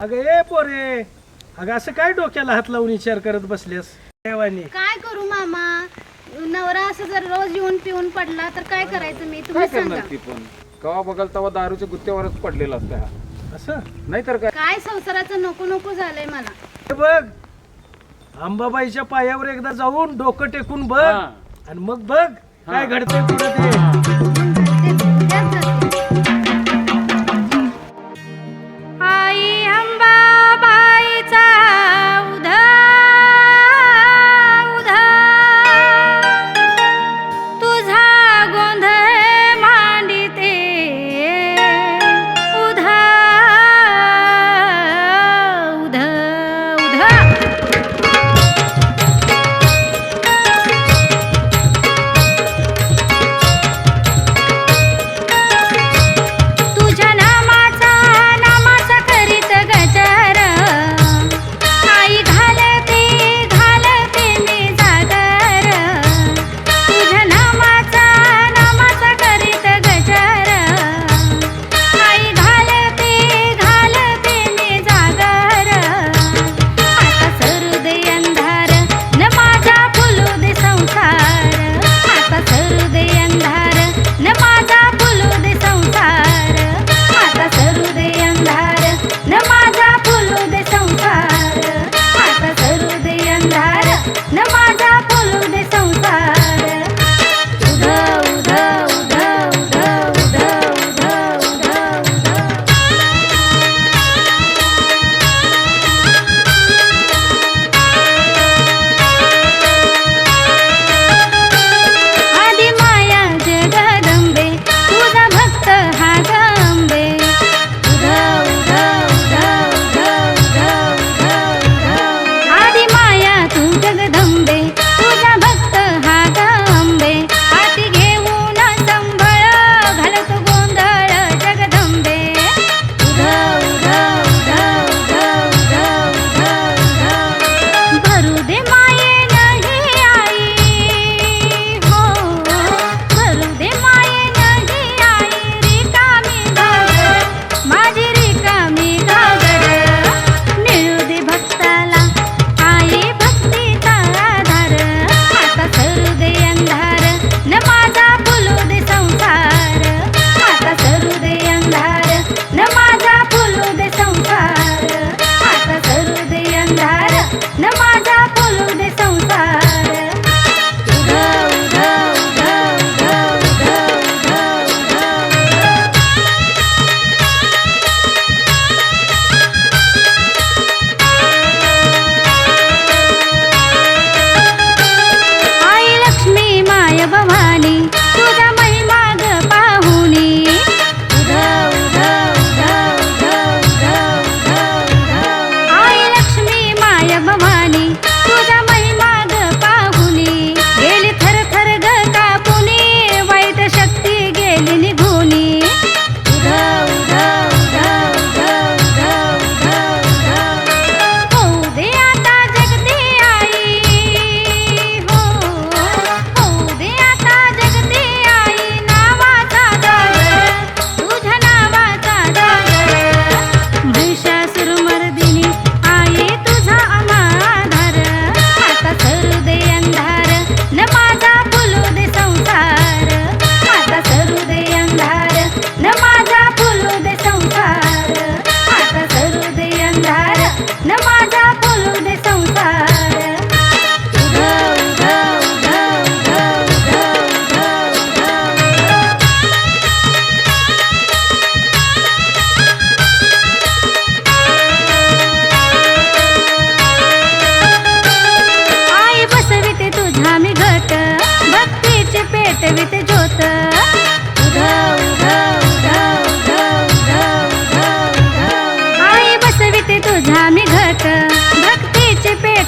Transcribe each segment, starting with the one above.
अगं ए पोरे अगं असं काय डोक्याला हात लावून विचार करत बसल्यास? देवानी. काय करू मामा? नवरा असं जर रोज येऊन पिऊन पडला तर काय करायचं मी? काय तुम्ही करणार सांगा. ती पण? कवा बघाल तेव्हा दारूच्या गुत्त्यावरच पडलेला असता हा. असं? नाहीतर काय? काय संसाराचं नको नको झालंय मला. हे बघ अंबाबाईच्या पायावर एकदा जाऊन डोकं टेकून बघ हा. आणि मग बघ काय घडतंय पुढे ते.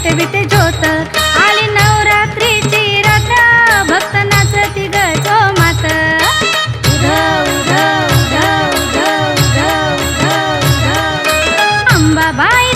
विटे ज्योत आली नवरात्रीची रात्र भक्त नाचती ग जो मात अंबाबाई